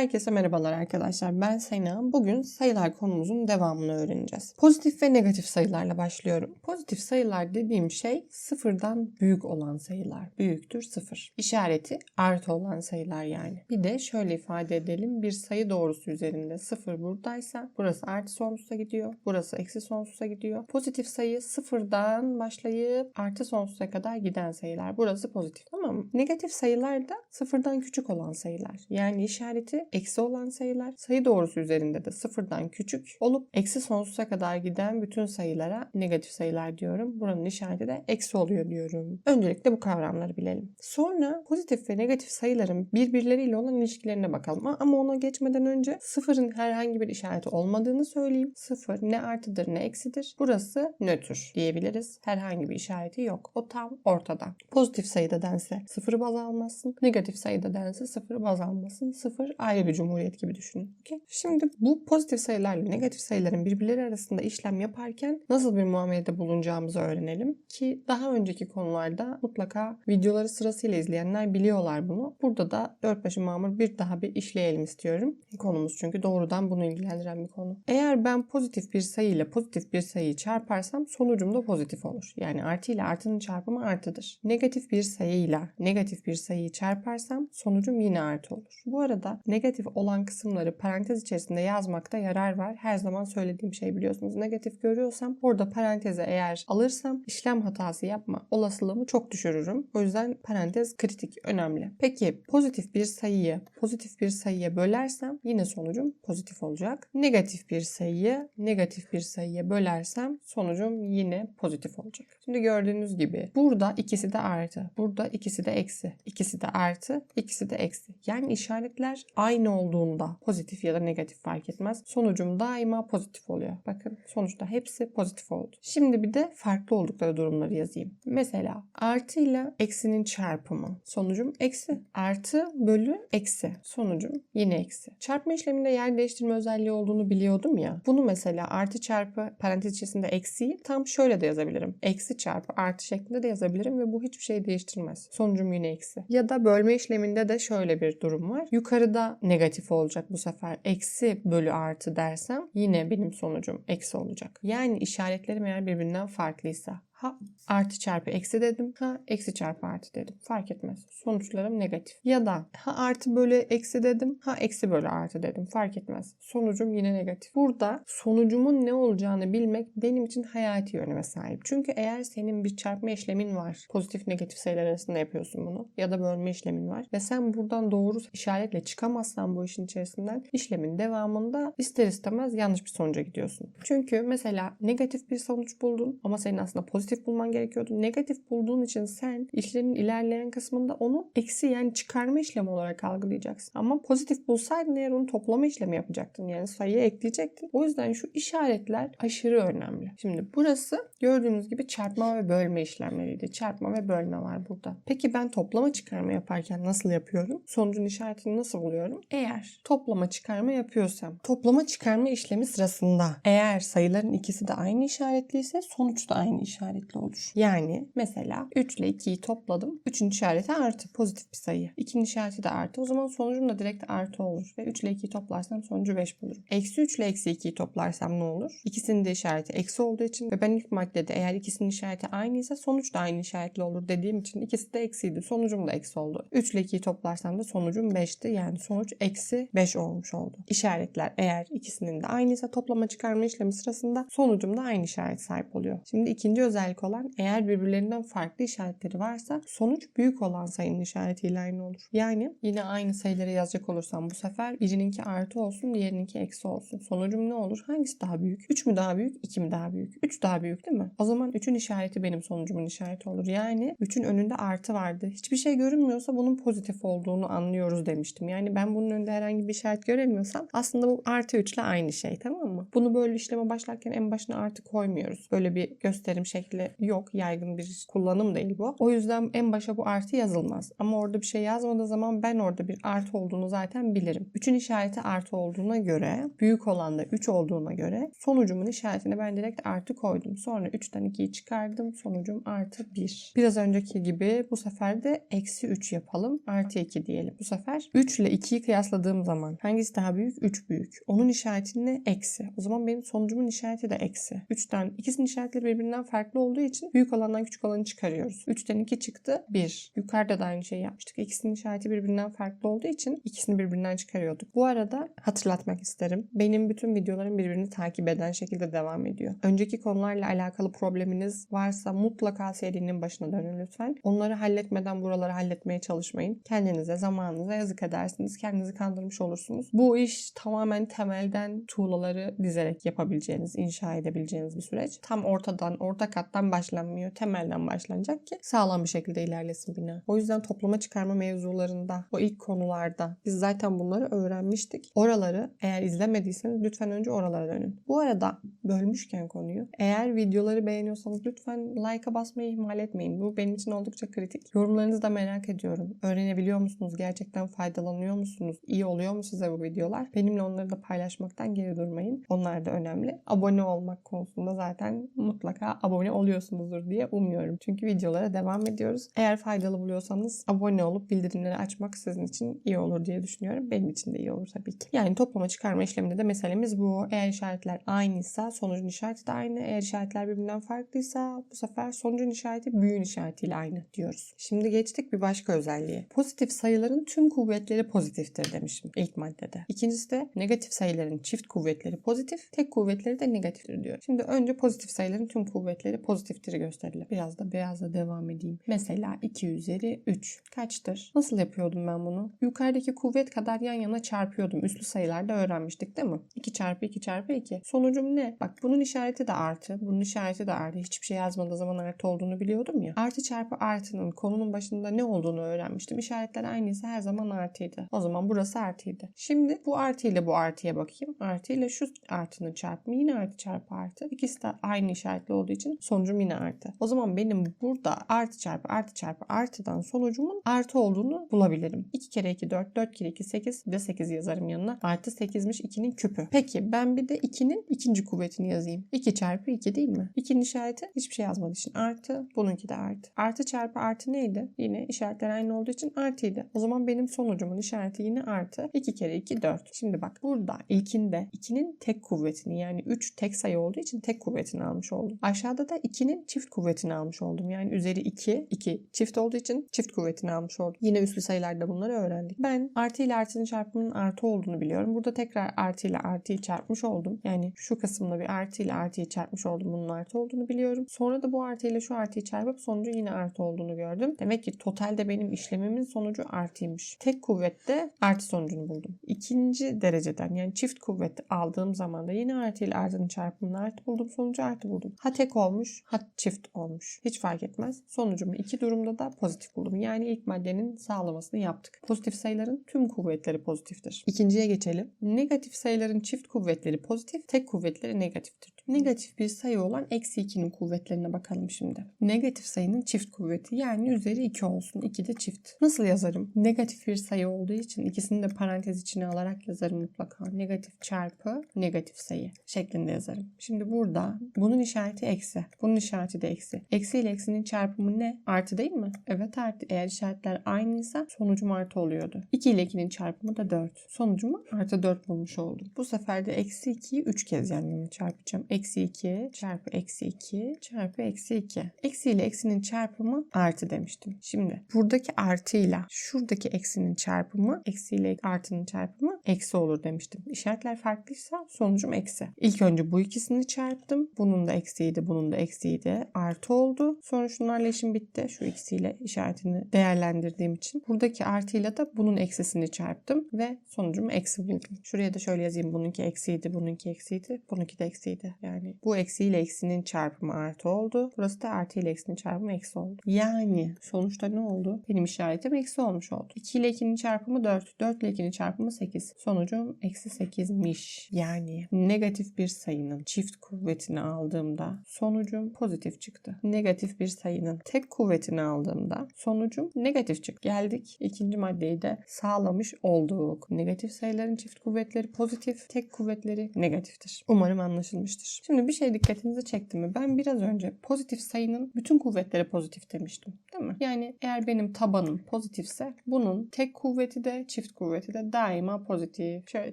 Herkese merhabalar arkadaşlar. Ben Sena. Bugün sayılar konumuzun devamını öğreneceğiz. Pozitif ve negatif sayılarla başlıyorum. Pozitif sayılar dediğim şey sıfırdan büyük olan sayılar. Büyüktür sıfır. İşareti artı olan sayılar yani. Bir de şöyle ifade edelim. Bir sayı doğrusu üzerinde sıfır buradaysa burası artı sonsuza gidiyor. Burası eksi sonsuza gidiyor. Pozitif sayı sıfırdan başlayıp artı sonsuza kadar giden sayılar. Burası pozitif. Tamam mı? Negatif sayılar da sıfırdan küçük olan sayılar. Yani işareti eksi olan sayılar. Sayı doğrusu üzerinde de sıfırdan küçük olup eksi sonsuza kadar giden bütün sayılara negatif sayılar diyorum. Buranın işareti de eksi oluyor diyorum. Öncelikle bu kavramları bilelim. Sonra pozitif ve negatif sayıların birbirleriyle olan ilişkilerine bakalım. Ama ona geçmeden önce sıfırın herhangi bir işareti olmadığını söyleyeyim. Sıfır ne artıdır ne eksidir. Burası nötr diyebiliriz. Herhangi bir işareti yok. O tam ortada. Pozitif sayıda dense sıfırı baz almazsın. Negatif sayıda dense sıfırı baz almasın. Sıfır ayrı bir cumhuriyet gibi düşünün. Okay? Şimdi bu pozitif sayılarla negatif sayıların birbirleri arasında işlem yaparken nasıl bir muamelede bulunacağımızı öğrenelim. Ki daha önceki konularda mutlaka videoları sırasıyla izleyenler biliyorlar bunu. Burada da dört başı mamur bir daha bir işleyelim istiyorum. Konumuz çünkü doğrudan bunu ilgilendiren bir konu. Eğer ben pozitif bir sayı ile pozitif bir sayıyı çarparsam sonucum da pozitif olur. Yani artı ile artının çarpımı artıdır. Negatif bir sayıyla negatif bir sayıyı çarparsam sonucum yine artı olur. Bu arada negatif olan kısımları parantez içerisinde yazmakta yarar var. Her zaman söylediğim şey biliyorsunuz. Negatif görüyorsam orada paranteze eğer alırsam işlem hatası yapma olasılığımı çok düşürürüm. O yüzden parantez kritik, önemli. Peki pozitif bir sayıyı pozitif bir sayıya bölersem yine sonucum pozitif olacak. Negatif bir sayıyı negatif bir sayıya bölersem sonucum yine pozitif olacak. Şimdi gördüğünüz gibi burada ikisi de artı, burada ikisi de eksi, ikisi de artı, ikisi de eksi. Yani işaretler aynı olduğunda pozitif ya da negatif fark etmez. Sonucum daima pozitif oluyor. Bakın sonuçta hepsi pozitif oldu. Şimdi bir de farklı oldukları durumları yazayım. Mesela artı ile eksinin çarpımı. Sonucum eksi. Artı bölü eksi. Sonucum yine eksi. Çarpma işleminde yer değiştirme özelliği olduğunu biliyordum ya. Bunu mesela artı çarpı parantez içerisinde eksiyi tam şöyle de yazabilirim. Eksi çarpı artı şeklinde de yazabilirim ve bu hiçbir şey değiştirmez. Sonucum yine eksi. Ya da bölme işleminde de şöyle bir durum var. Yukarıda negatif olacak bu sefer. Eksi bölü artı dersem yine benim sonucum eksi olacak. Yani işaretlerim eğer birbirinden farklıysa Ha artı çarpı eksi dedim. Ha eksi çarpı artı dedim. Fark etmez. Sonuçlarım negatif. Ya da ha artı bölü eksi dedim. Ha eksi bölü artı dedim. Fark etmez. Sonucum yine negatif. Burada sonucumun ne olacağını bilmek benim için hayati öneme sahip. Çünkü eğer senin bir çarpma işlemin var. Pozitif negatif sayılar arasında yapıyorsun bunu. Ya da bölme işlemin var. Ve sen buradan doğru işaretle çıkamazsan bu işin içerisinden işlemin devamında ister istemez yanlış bir sonuca gidiyorsun. Çünkü mesela negatif bir sonuç buldun ama senin aslında pozitif pozitif bulman gerekiyordu. Negatif bulduğun için sen işlemin ilerleyen kısmında onu eksi yani çıkarma işlemi olarak algılayacaksın. Ama pozitif bulsaydın eğer onu toplama işlemi yapacaktın. Yani sayıya ekleyecektin. O yüzden şu işaretler aşırı önemli. Şimdi burası gördüğünüz gibi çarpma ve bölme işlemleriydi. Çarpma ve bölme var burada. Peki ben toplama çıkarma yaparken nasıl yapıyorum? Sonucun işaretini nasıl buluyorum? Eğer toplama çıkarma yapıyorsam toplama çıkarma işlemi sırasında eğer sayıların ikisi de aynı işaretliyse sonuç da aynı işaret işaretli olur. Yani mesela 3 ile 2'yi topladım. 3'ün işareti artı pozitif bir sayı. 2'nin işareti de artı. O zaman sonucum da direkt artı olur. Ve 3 ile 2'yi toplarsam sonucu 5 bulurum. Eksi 3 ile eksi 2'yi toplarsam ne olur? İkisinin de işareti eksi olduğu için ve ben ilk maddede eğer ikisinin işareti aynıysa sonuç da aynı işaretli olur dediğim için ikisi de eksiydi. Sonucum da eksi oldu. 3 ile 2'yi toplarsam da sonucum 5'ti. Yani sonuç eksi 5 olmuş oldu. İşaretler eğer ikisinin de aynıysa toplama çıkarma işlemi sırasında sonucum da aynı işaret sahip oluyor. Şimdi ikinci özellik olan eğer birbirlerinden farklı işaretleri varsa sonuç büyük olan sayının işaretiyle aynı olur. Yani yine aynı sayıları yazacak olursam bu sefer birininki artı olsun diğerininki eksi olsun. Sonucum ne olur? Hangisi daha büyük? 3 mü daha büyük? 2 mi daha büyük? 3 daha büyük değil mi? O zaman 3'ün işareti benim sonucumun işareti olur. Yani 3'ün önünde artı vardı. Hiçbir şey görünmüyorsa bunun pozitif olduğunu anlıyoruz demiştim. Yani ben bunun önünde herhangi bir işaret göremiyorsam aslında bu artı 3 ile aynı şey tamam mı? Bunu böyle işleme başlarken en başına artı koymuyoruz. Böyle bir gösterim şekli işaretiyle yok. Yaygın bir kullanım değil bu. O yüzden en başa bu artı yazılmaz. Ama orada bir şey yazmadığı zaman ben orada bir artı olduğunu zaten bilirim. 3'ün işareti artı olduğuna göre, büyük olan da 3 olduğuna göre sonucumun işaretine ben direkt artı koydum. Sonra 3'ten 2'yi çıkardım. Sonucum artı 1. Biraz önceki gibi bu sefer de eksi 3 yapalım. Artı 2 diyelim. Bu sefer 3 ile 2'yi kıyasladığım zaman hangisi daha büyük? 3 büyük. Onun işareti ne? Eksi. O zaman benim sonucumun işareti de eksi. 3'ten ikisinin işaretleri birbirinden farklı olduğu için büyük olandan küçük olanı çıkarıyoruz. 3'ten 2 çıktı 1. Yukarıda da aynı şeyi yapmıştık. İkisinin işareti birbirinden farklı olduğu için ikisini birbirinden çıkarıyorduk. Bu arada hatırlatmak isterim. Benim bütün videolarım birbirini takip eden şekilde devam ediyor. Önceki konularla alakalı probleminiz varsa mutlaka serinin başına dönün lütfen. Onları halletmeden buraları halletmeye çalışmayın. Kendinize, zamanınıza yazık edersiniz. Kendinizi kandırmış olursunuz. Bu iş tamamen temelden tuğlaları dizerek yapabileceğiniz, inşa edebileceğiniz bir süreç. Tam ortadan, orta kattan başlanmıyor. Temelden başlanacak ki sağlam bir şekilde ilerlesin bina. O yüzden toplama çıkarma mevzularında, o ilk konularda biz zaten bunları öğrenmiştik. Oraları eğer izlemediyseniz lütfen önce oralara dönün. Bu arada bölmüşken konuyu eğer videoları beğeniyorsanız lütfen like'a basmayı ihmal etmeyin. Bu benim için oldukça kritik. Yorumlarınızı da merak ediyorum. Öğrenebiliyor musunuz? Gerçekten faydalanıyor musunuz? İyi oluyor mu size bu videolar? Benimle onları da paylaşmaktan geri durmayın. Onlar da önemli. Abone olmak konusunda zaten mutlaka abone oluyorsunuzdur diye umuyorum. Çünkü videolara devam ediyoruz. Eğer faydalı buluyorsanız abone olup bildirimleri açmak sizin için iyi olur diye düşünüyorum. Benim için de iyi olur tabii ki. Yani toplama çıkarma işleminde de meselemiz bu. Eğer işaretler aynıysa sonucun işareti de aynı. Eğer işaretler birbirinden farklıysa bu sefer sonucun işareti büyüğün işaretiyle aynı diyoruz. Şimdi geçtik bir başka özelliğe. Pozitif sayıların tüm kuvvetleri pozitiftir demişim ilk maddede. İkincisi de negatif sayıların çift kuvvetleri pozitif, tek kuvvetleri de negatiftir diyor. Şimdi önce pozitif sayıların tüm kuvvetleri pozitiftir gösterelim. Biraz da beyazla devam edeyim. Mesela 2 üzeri 3 kaçtır? Nasıl yapıyordum ben bunu? Yukarıdaki kuvvet kadar yan yana çarpıyordum. Üslü sayılarda öğrenmiştik değil mi? 2 çarpı 2 çarpı 2. Sonucum ne? Bak bunun işareti de artı. Bunun işareti de artı. Hiçbir şey yazmadığı zaman artı olduğunu biliyordum ya. Artı çarpı artının konunun başında ne olduğunu öğrenmiştim. İşaretler aynıysa her zaman artıydı. O zaman burası artıydı. Şimdi bu artı ile bu artıya bakayım. Artı ile şu artının çarpımı yine artı çarpı artı. İkisi de aynı işaretli olduğu için sonucum yine artı. O zaman benim burada artı çarpı artı çarpı artıdan sonucumun artı olduğunu bulabilirim. 2 kere 2 4, 4 kere 2 8 bir de 8 yazarım yanına. Artı 8'miş 2'nin küpü. Peki ben bir de 2'nin ikinci kuvvetini yazayım. 2 çarpı 2 değil mi? 2'nin işareti hiçbir şey yazmadığı için artı. Bununki de artı. Artı çarpı artı neydi? Yine işaretler aynı olduğu için artıydı. O zaman benim sonucumun işareti yine artı. 2 kere 2 4. Şimdi bak burada ilkinde 2'nin tek kuvvetini yani 3 tek sayı olduğu için tek kuvvetini almış oldum. Aşağıda da 2'nin çift kuvvetini almış oldum. Yani üzeri 2, 2 çift olduğu için çift kuvvetini almış oldum. Yine üslü sayılarda bunları öğrendik. Ben artı ile artının çarpımının artı olduğunu biliyorum. Burada tekrar artı ile artıyı çarpmış oldum. Yani şu kısımda bir artı ile artıyı çarpmış oldum. Bunun artı olduğunu biliyorum. Sonra da bu artı ile şu artıyı çarpıp sonucu yine artı olduğunu gördüm. Demek ki totalde benim işlemimin sonucu artıymış. Tek kuvvette artı sonucunu buldum. İkinci dereceden yani çift kuvvet aldığım zaman da yine artı ile artının çarpımını artı buldum. Sonucu artı buldum. Ha tek olmuş ha çift olmuş. Hiç fark etmez. Sonucumu iki durumda da pozitif buldum. Yani ilk maddenin sağlamasını yaptık. Pozitif sayıların tüm kuvvetleri pozitiftir. İkinciye geçelim. Negatif sayıların çift kuvvetleri pozitif, tek kuvvetleri negatiftir. Negatif bir sayı olan eksi 2'nin kuvvetlerine bakalım şimdi. Negatif sayının çift kuvveti yani üzeri 2 olsun. 2 de çift. Nasıl yazarım? Negatif bir sayı olduğu için ikisini de parantez içine alarak yazarım mutlaka. Negatif çarpı negatif sayı şeklinde yazarım. Şimdi burada bunun işareti eksi. Bunun işareti de eksi. Eksi ile eksinin çarpımı ne? Artı değil mi? Evet artı. Eğer işaretler aynıysa sonucum artı oluyordu. 2 ile 2'nin çarpımı da 4. Sonucumu artı 4 bulmuş oldum. Bu sefer de eksi 2'yi 3 kez yan yana çarpacağım. 2 çarpı eksi 2 çarpı eksi 2. Eksi ile eksinin çarpımı artı demiştim. Şimdi buradaki artıyla şuradaki eksinin çarpımı eksi ile artının çarpımı eksi olur demiştim. İşaretler farklıysa sonucum eksi. İlk önce bu ikisini çarptım. Bunun da eksiydi, bunun da eksiydi. Artı oldu. Sonra şunlarla işim bitti. Şu eksiyle işaretini değerlendirdiğim için. Buradaki artıyla da bunun eksisini çarptım ve sonucumu eksi buldum. Şuraya da şöyle yazayım. Bununki eksiydi, bununki eksiydi, bununki de eksiydi. Yani yani. Bu eksi ile eksinin çarpımı artı oldu. Burası da artı ile eksinin çarpımı eksi oldu. Yani sonuçta ne oldu? Benim işaretim eksi olmuş oldu. 2 ile 2'nin çarpımı 4. 4 ile 2'nin çarpımı 8. Sonucum eksi 8'miş. Yani negatif bir sayının çift kuvvetini aldığımda sonucum pozitif çıktı. Negatif bir sayının tek kuvvetini aldığımda sonucum negatif çıktı. Geldik ikinci maddeyi de sağlamış olduk. Negatif sayıların çift kuvvetleri pozitif, tek kuvvetleri negatiftir. Umarım anlaşılmıştır. Şimdi bir şey dikkatinizi çekti mi? Ben biraz önce pozitif sayının bütün kuvvetleri pozitif demiştim. Değil mi? Yani eğer benim tabanım pozitifse bunun tek kuvveti de çift kuvveti de daima pozitif. Şöyle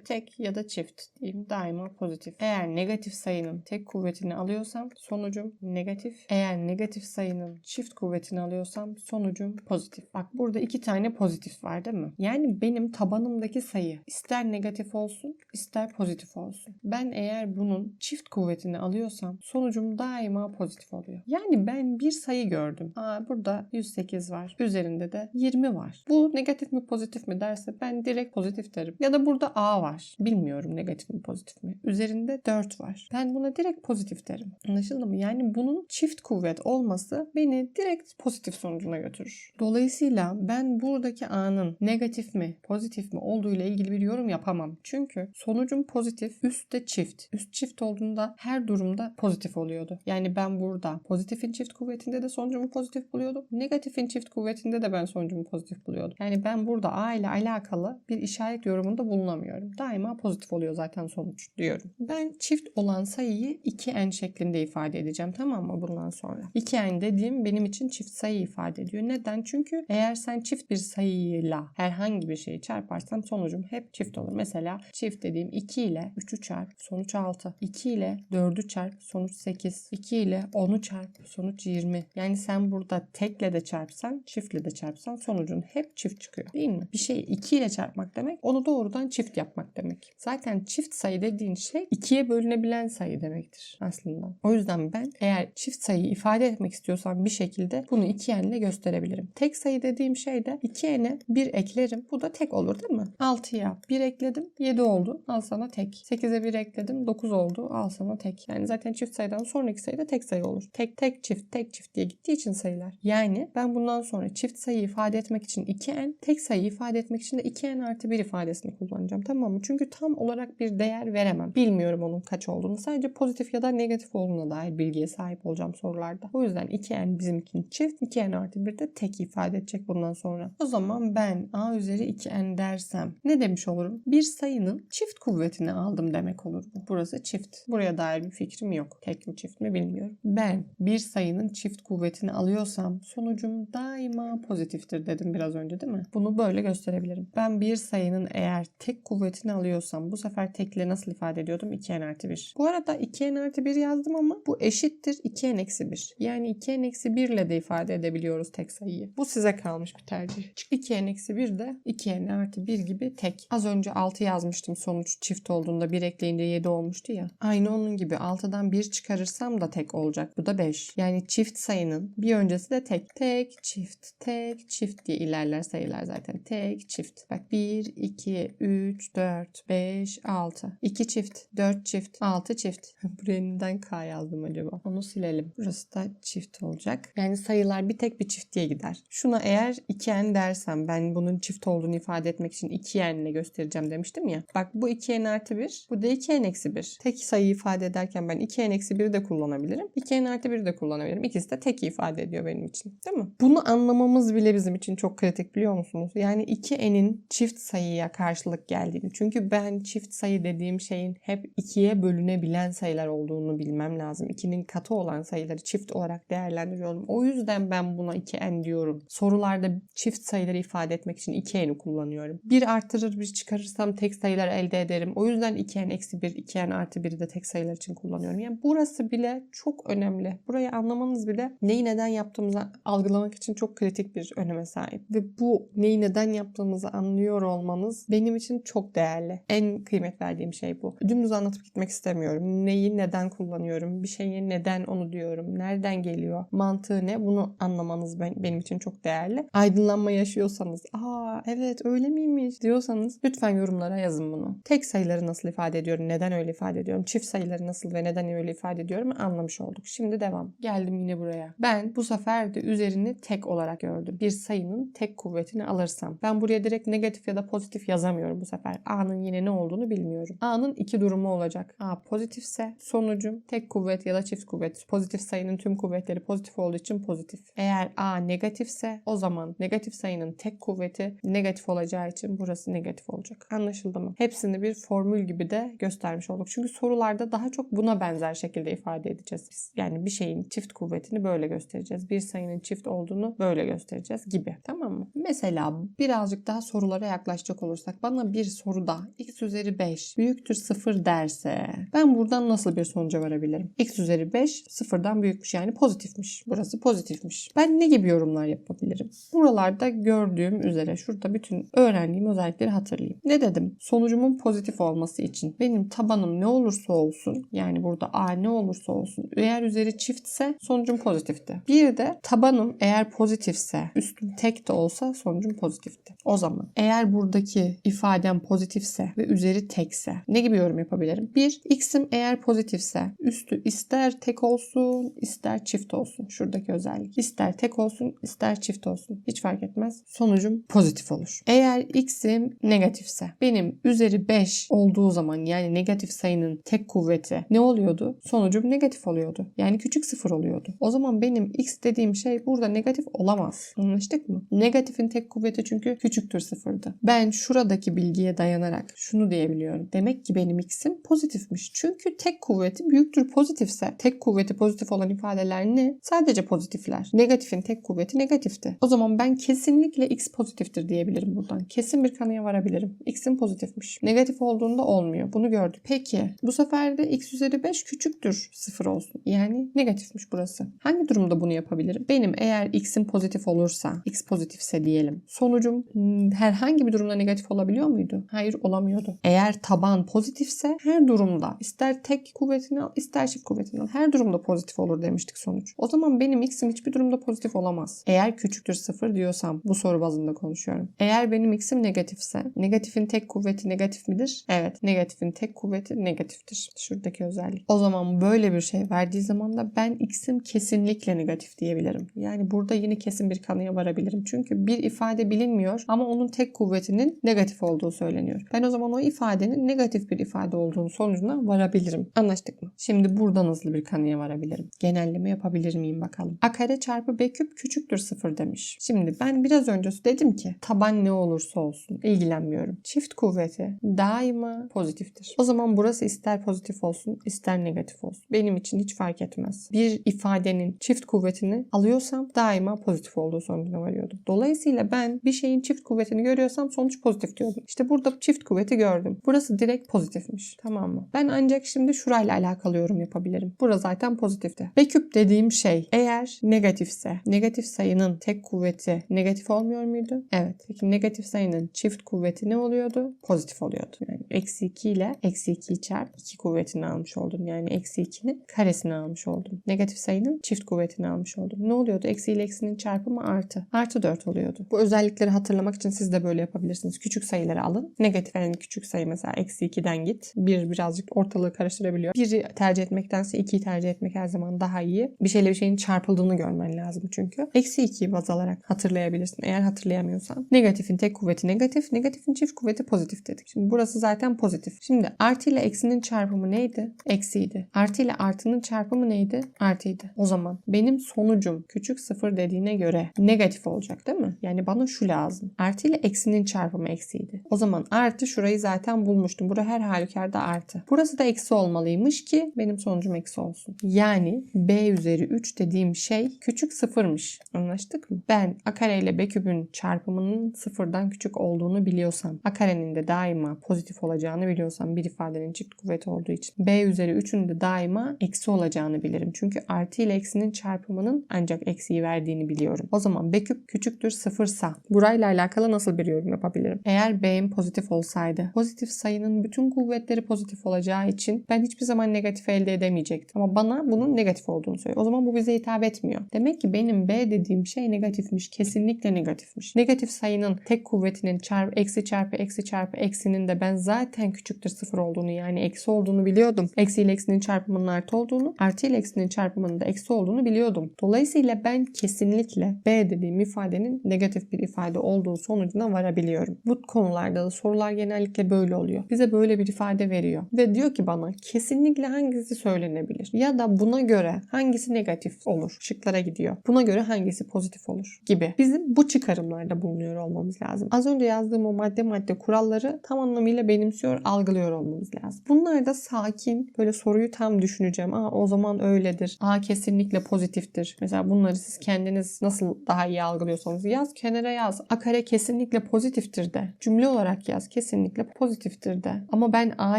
tek ya da çift diyeyim daima pozitif. Eğer negatif sayının tek kuvvetini alıyorsam sonucum negatif. Eğer negatif sayının çift kuvvetini alıyorsam sonucum pozitif. Bak burada iki tane pozitif var değil mi? Yani benim tabanımdaki sayı ister negatif olsun ister pozitif olsun. Ben eğer bunun çift kuvvetini alıyorsam sonucum daima pozitif oluyor. Yani ben bir sayı gördüm. Aa, burada 108 var. Üzerinde de 20 var. Bu negatif mi pozitif mi derse ben direkt pozitif derim. Ya da burada A var. Bilmiyorum negatif mi pozitif mi. Üzerinde 4 var. Ben buna direkt pozitif derim. Anlaşıldı mı? Yani bunun çift kuvvet olması beni direkt pozitif sonucuna götürür. Dolayısıyla ben buradaki A'nın negatif mi pozitif mi olduğu ile ilgili bir yorum yapamam. Çünkü sonucum pozitif, üstte çift. Üst çift olduğunda her durumda pozitif oluyordu. Yani ben burada pozitifin çift kuvvetinde de sonucumu pozitif buluyordum. Negatifin çift kuvvetinde de ben sonucumu pozitif buluyordum. Yani ben burada A ile alakalı bir işaret yorumunda bulunamıyorum. Daima pozitif oluyor zaten sonuç diyorum. Ben çift olan sayıyı 2n şeklinde ifade edeceğim tamam mı bundan sonra? 2n dediğim benim için çift sayı ifade ediyor. Neden? Çünkü eğer sen çift bir sayıyla herhangi bir şeyi çarparsan sonucum hep çift olur. Mesela çift dediğim 2 ile 3'ü çarp sonuç 6. 2 ile 4'ü çarp sonuç 8. 2 ile 10'u çarp sonuç 20. Yani sen burada tekle de çarpsan çiftle de çarpsan sonucun hep çift çıkıyor. Değil mi? Bir şeyi 2 ile çarpmak demek onu doğrudan çift yapmak demek. Zaten çift sayı dediğin şey ikiye bölünebilen sayı demektir aslında. O yüzden ben eğer çift sayıyı ifade etmek istiyorsam bir şekilde bunu 2n ile gösterebilirim. Tek sayı dediğim şey de 2n'e 1 eklerim. Bu da tek olur değil mi? 6'ya 1 ekledim 7 oldu. Al sana tek. 8'e 1 ekledim 9 oldu. Al sana tek. Yani zaten çift sayıdan sonraki sayı da tek sayı olur. Tek tek çift tek çift diye gittiği için sayılar. Yani ben bundan sonra çift sayı ifade etmek için 2n, tek sayı ifade etmek için de 2n artı 1 ifadesini kullanacağım. Tamam mı? Çünkü tam olarak bir değer veremem. Bilmiyorum onun kaç olduğunu. Sadece pozitif ya da negatif olduğuna dair bilgiye sahip olacağım sorularda. O yüzden 2n bizim için çift, 2n artı 1 de tek ifade edecek bundan sonra. O zaman ben a üzeri 2n dersem ne demiş olurum? Bir sayının çift kuvvetini aldım demek olur bu. Burası çift. Buraya dair bir fikrim yok. Tek mi çift mi bilmiyorum. Ben bir sayının çift kuvvetini alıyorsam sonucum daima pozitiftir dedim biraz önce değil mi? Bunu böyle gösterebilirim. Ben bir sayının eğer tek kuvvetini alıyorsam bu sefer tekle nasıl ifade ediyordum? 2n artı 1. Bu arada 2n artı 1 yazdım ama bu eşittir 2n eksi 1. Yani 2n eksi 1 ile de ifade edebiliyoruz tek sayıyı. Bu size kalmış bir tercih. 2n eksi 1 de 2n artı 1 gibi tek. Az önce 6 yazmıştım sonuç çift olduğunda 1 ekleyince 7 olmuştu ya. Aynı onun gibi 6'dan 1 çıkarırsam da tek olacak. Bu da 5. Yani çift sayının bir öncesi de tek. Tek, çift, tek, çift diye ilerler sayılar zaten. Tek, çift. Bak 1, 2, 3, 4, 5, 6. 2 çift, 4 çift, 6 çift. Buraya neden K yazdım acaba? Onu silelim. Burası da çift olacak. Yani sayılar bir tek bir çift diye gider. Şuna eğer 2n dersem ben bunun çift olduğunu ifade etmek için 2n ile göstereceğim demiştim ya. Bak bu 2n artı 1. Bu da 2n eksi 1. Tek sayı ifade ederken ben 2n eksi 1'i de kullanabilirim. 2n artı 1'i de kullanabilirim. İkisi de tek ifade ediyor benim için. Değil mi? Bunu anlamamız bile bizim için çok kritik biliyor musunuz? Yani 2n'in çift sayıya karşılık geldiğini. Çünkü ben çift sayı dediğim şeyin hep ikiye bölünebilen sayılar olduğunu bilmem lazım. 2'nin katı olan sayıları çift olarak değerlendiriyorum. O yüzden ben buna 2n diyorum. Sorularda çift sayıları ifade etmek için 2n'i kullanıyorum. Bir artırır bir çıkarırsam tek sayılar elde ederim. O yüzden 2n eksi 1, 2n artı 1'i de tek sayılar için kullanıyorum. Yani burası bile çok önemli. Burayı anlamanız bile neyi neden yaptığımızı algılamak için çok kritik bir öneme sahip. Ve bu neyi neden yaptığımızı anlıyor olmanız benim için çok değerli. En kıymet verdiğim şey bu. Dümdüz anlatıp gitmek istemiyorum. Neyi neden kullanıyorum? Bir şeye neden onu diyorum? Nereden geliyor? Mantığı ne? Bunu anlamanız ben, benim için çok değerli. Aydınlanma yaşıyorsanız, aa evet öyle miymiş diyorsanız lütfen yorumlara yazın bunu. tek sayıları nasıl ifade ediyorum, neden öyle ifade ediyorum, çift sayıları nasıl ve neden öyle ifade ediyorum anlamış olduk. Şimdi devam. Geldim yine buraya. Ben bu sefer de üzerini tek olarak gördüm. Bir sayının tek kuvvetini alırsam. Ben buraya direkt negatif ya da pozitif yazamıyorum bu sefer. A'nın yine ne olduğunu bilmiyorum. A'nın iki durumu olacak. A pozitifse sonucum tek kuvvet ya da çift kuvvet. Pozitif sayının tüm kuvvetleri pozitif olduğu için pozitif. Eğer A negatifse o zaman negatif sayının tek kuvveti negatif olacağı için burası negatif olacak. Anlaşıldı mı? Hepsini bir formül gibi de göstermiş olduk. Çünkü sorularda daha çok buna benzer şekilde ifade edeceğiz biz. Yani bir şeyin çift kuvvetini böyle göstereceğiz. Bir sayının çift olduğunu böyle göstereceğiz gibi. Tamam mı? Mesela birazcık daha sorulara yaklaşacak olursak bana bir soruda x üzeri 5 büyüktür 0 derse ben buradan nasıl bir sonuca varabilirim? x üzeri 5 sıfırdan büyükmüş yani pozitifmiş. Burası pozitifmiş. Ben ne gibi yorumlar yapabilirim? Buralarda gördüğüm üzere şurada bütün öğrendiğim özellikleri hatırlayayım. Ne dedim? Sonucumun pozitif olması için benim tabanım ne olursa olsun yani burada a ne olursa olsun eğer üzeri çiftse sonucum pozitifti. Bir de tabanım eğer pozitifse üstüm tek de olsa sonucum pozitifti. O zaman eğer buradaki ifadem pozitifse ve üzeri tekse ne gibi yorum yapabilirim? Bir, x'im eğer pozitifse üstü ister tek olsun ister çift olsun. Şuradaki özellik. İster tek olsun ister çift olsun. Hiç fark etmez. Sonucum pozitif olur. Eğer x'im negatifse benim üzeri 5 olduğu zaman yani negatif sayının tek kuvveti ne oluyordu? Sonucum negatif oluyordu. Yani küçük sıfır oluyordu. O zaman benim x dediğim şey burada negatif olamaz. Anlaştık mı? Negatifin tek kuvveti çünkü küçüktür sıfırdı. Ben şuradaki bilgiye dayanarak şunu diyebiliyorum. Demek ki benim x'im pozitifmiş. Çünkü tek kuvveti büyüktür pozitifse tek kuvveti pozitif olan ifadeler ne? Sadece pozitifler. Negatifin tek kuvveti negatifti. O zaman ben kesinlikle x pozitiftir diyebilirim buradan. Kesin bir kanıya varabilirim. x'im pozitifmiş. Negatif olduğunda olmuyor. Bunu gördük. Peki bu sefer de x üzeri 5 küçüktür 0 olsun. Yani negatifmiş burası. Hangi durumda bunu yapabilirim? Benim eğer x'im pozitif olursa, x pozitifse diyelim. Sonucum hmm, herhangi bir durumda negatif olabiliyor muydu? Hayır olamıyordu. Eğer taban pozitifse her durumda ister tek kuvvetini al ister çift kuvvetini al. Her durumda pozitif olur demiştik sonuç. O zaman benim x'im hiçbir durumda pozitif olamaz. Eğer küçüktür 0 diyorsam bu soru bazında konuşuyorum. Eğer benim x'im negatifse negatifin tek kuvveti negatif midir? Evet. Negatifin tek kuvveti negatiftir. Şuradaki özellik. O zaman böyle bir şey verdiği zaman da ben x'im kesinlikle negatif diyebilirim. Yani burada yine kesin bir kanıya varabilirim. Çünkü bir ifade bilinmiyor ama onun tek kuvvetinin negatif olduğu söyleniyor. Ben o zaman o ifadenin negatif bir ifade olduğunu sonucuna varabilirim. Anlaştık mı? Şimdi buradan hızlı bir kanıya varabilirim. Genelleme yapabilir miyim bakalım. A kare çarpı B küp küçüktür sıfır demiş. Şimdi ben biraz önce dedim ki taban ne olursa olsun ilgilenmiyorum. Çift kuvveti daima pozitiftir. O zaman burası ister pozitif olsun ister negatif olsun. Benim için hiç fark etmez. Bir ifadenin çift kuvvetini alıyorsam daima pozitif olduğu sonucuna varıyordum. Dolayısıyla ben bir şeyin çift kuvvetini görüyorsam sonuç pozitif diyordum. İşte burada çift kuvveti gördüm. Burası direkt pozitifmiş. Tamam mı? Ben ancak şimdi şurayla alakalı yorum yapabilirim. Burası zaten pozitifti. B küp dediğim şey eğer negatifse negatif sayının tek kuvveti negatif olmuyor muydu? Evet. Peki negatif sayının çift kuvveti ne oluyordu? Pozitif oluyordu. Yani eksi 2 ile eksi 2'yi çarp 2 kuvvetini almış oldum. Yani eksi 2'nin karesini almış oldum. Negatif sayının çift kuvvetini almış oldum. Ne oluyordu? Eksi ile eksinin çarpımı artı. Artı 4 oluyordu. Bu özellikleri hatırlamak için siz de böyle yapabilirsiniz. Küçük sayıları alın. Negatif yani küçük sayı mesela eksi 2'den git. Bir birazcık ortalığı karıştırabiliyor. Biri tercih etmektense 2'yi tercih etmek her zaman daha iyi. Bir şeyle bir şeyin çarpıldığını görmen lazım çünkü. Eksi 2'yi baz alarak hatırlayabilirsin. Eğer hatırlayamıyorsan. Negatifin tek kuvveti negatif. Negatifin çift kuvveti pozitif dedik. Şimdi burası zaten pozitif. Şimdi artı ile eksinin çarpımı neydi? Eksiydi. Artı ile artının çarpımı neydi? Artıydı. O zaman benim sonucum küçük sıfır dediğine göre negatif olacak değil mi? Yani bana şu lazım. Artı ile eksinin çarpımı eksiydi. O zaman artı şurayı zaten bulmuştum. Bura her halükarda artı. Burası da eksi olmalıymış ki benim sonucum eksi olsun. Yani b üzeri 3 dediğim şey küçük sıfırmış. Anlaştık mı? Ben a kare ile b küpün çarpımının sıfırdan küçük olduğunu biliyorsam, a karenin de daima pozitif olacağını biliyorsam bir ifadenin çift kuvveti olduğu için b üzeri 3'ün de daima eksi olacağını bilirim. Çünkü artı ile eksinin çarpımının ancak eksiyi verdiğini biliyorum. O zaman b küp küçüktür sıfırsa burayla alakalı nasıl bir yorum yapabilirim? Eğer b'm pozitif olsaydı pozitif sayının bütün kuvvetleri pozitif olacağı için ben hiçbir zaman negatif elde edemeyecektim. Ama bana bunun negatif olduğunu söylüyor. O zaman bu bize hitap etmiyor. Demek ki benim b dediğim şey negatifmiş. Kesinlikle negatifmiş. Negatif sayının tek kuvvetinin çarpı eksi çarpı eksi çarpı eksinin ifademde ben zaten küçüktür sıfır olduğunu yani eksi olduğunu biliyordum. Eksi ile eksinin çarpımının artı olduğunu, artı ile eksinin çarpımının da eksi olduğunu biliyordum. Dolayısıyla ben kesinlikle B dediğim ifadenin negatif bir ifade olduğu sonucuna varabiliyorum. Bu konularda da sorular genellikle böyle oluyor. Bize böyle bir ifade veriyor ve diyor ki bana kesinlikle hangisi söylenebilir ya da buna göre hangisi negatif olur şıklara gidiyor. Buna göre hangisi pozitif olur gibi. Bizim bu çıkarımlarda bulunuyor olmamız lazım. Az önce yazdığım o madde madde kuralları tam anlamıyla benimsiyor, algılıyor olmamız lazım. Bunlar da sakin böyle soruyu tam düşüneceğim. Aa o zaman öyledir. Aa kesinlikle pozitiftir. Mesela bunları siz kendiniz nasıl daha iyi algılıyorsanız yaz kenara yaz. A kare kesinlikle pozitiftir de. Cümle olarak yaz kesinlikle pozitiftir de. Ama ben A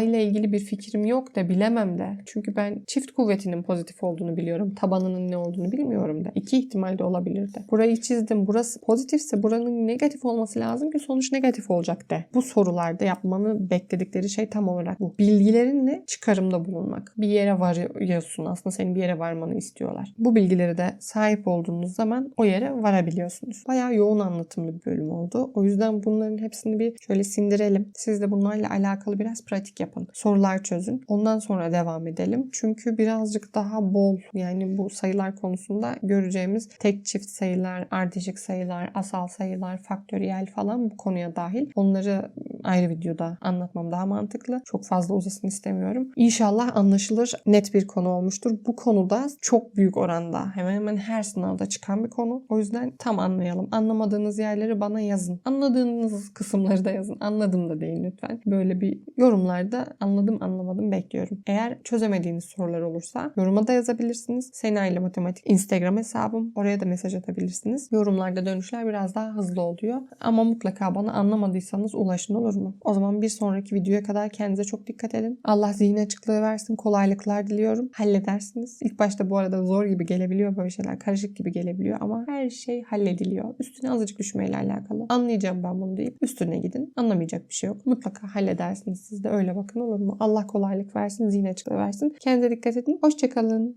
ile ilgili bir fikrim yok da bilemem de. Çünkü ben çift kuvvetinin pozitif olduğunu biliyorum. Tabanının ne olduğunu bilmiyorum da. İki ihtimal de olabilir de. Burayı çizdim. Burası pozitifse buranın negatif olması lazım ki sonuç negatif olacak de. Bu sorularda yapmanı bekledikleri şey tam olarak bu. Bilgilerinle çıkarımda bulunmak. Bir yere varıyorsun. Aslında senin bir yere varmanı istiyorlar. Bu bilgileri de sahip olduğunuz zaman o yere varabiliyorsunuz. Bayağı yoğun anlatımlı bir bölüm oldu. O yüzden bunların hepsini bir şöyle sindirelim. Siz de bunlarla alakalı biraz pratik yapın. Sorular çözün. Ondan sonra devam edelim. Çünkü birazcık daha bol yani bu sayılar konusunda göreceğimiz tek çift sayılar, ardışık sayılar, asal sayılar, faktöriyel falan bu konuya dahil. Onları ayrı videoda anlatmam daha mantıklı. Çok fazla uzasın istemiyorum. İnşallah anlaşılır net bir konu olmuştur. Bu konuda çok büyük oranda hemen hemen her sınavda çıkan bir konu. O yüzden tam anlayalım. Anlamadığınız yerleri bana yazın. Anladığınız kısımları da yazın. Anladım da deyin lütfen. Böyle bir yorumlarda anladım anlamadım bekliyorum. Eğer çözemediğiniz sorular olursa yoruma da yazabilirsiniz. Sena ile Matematik Instagram hesabım. Oraya da mesaj atabilirsiniz. Yorumlarda dönüşler biraz daha hızlı oluyor. Ama mutlaka bana anlamadıysanız ulaşın olur mu? O zaman bir sonraki videoya kadar kendinize çok dikkat edin. Allah zihin açıklığı versin. Kolaylıklar diliyorum. Halledersiniz. İlk başta bu arada zor gibi gelebiliyor böyle şeyler. Karışık gibi gelebiliyor ama her şey hallediliyor. Üstüne azıcık düşmeyle alakalı. Anlayacağım ben bunu deyip üstüne gidin. Anlamayacak bir şey yok. Mutlaka halledersiniz. Siz de öyle bakın olur mu? Allah kolaylık versin. Zihin açıklığı versin. Kendinize dikkat edin. Hoşçakalın.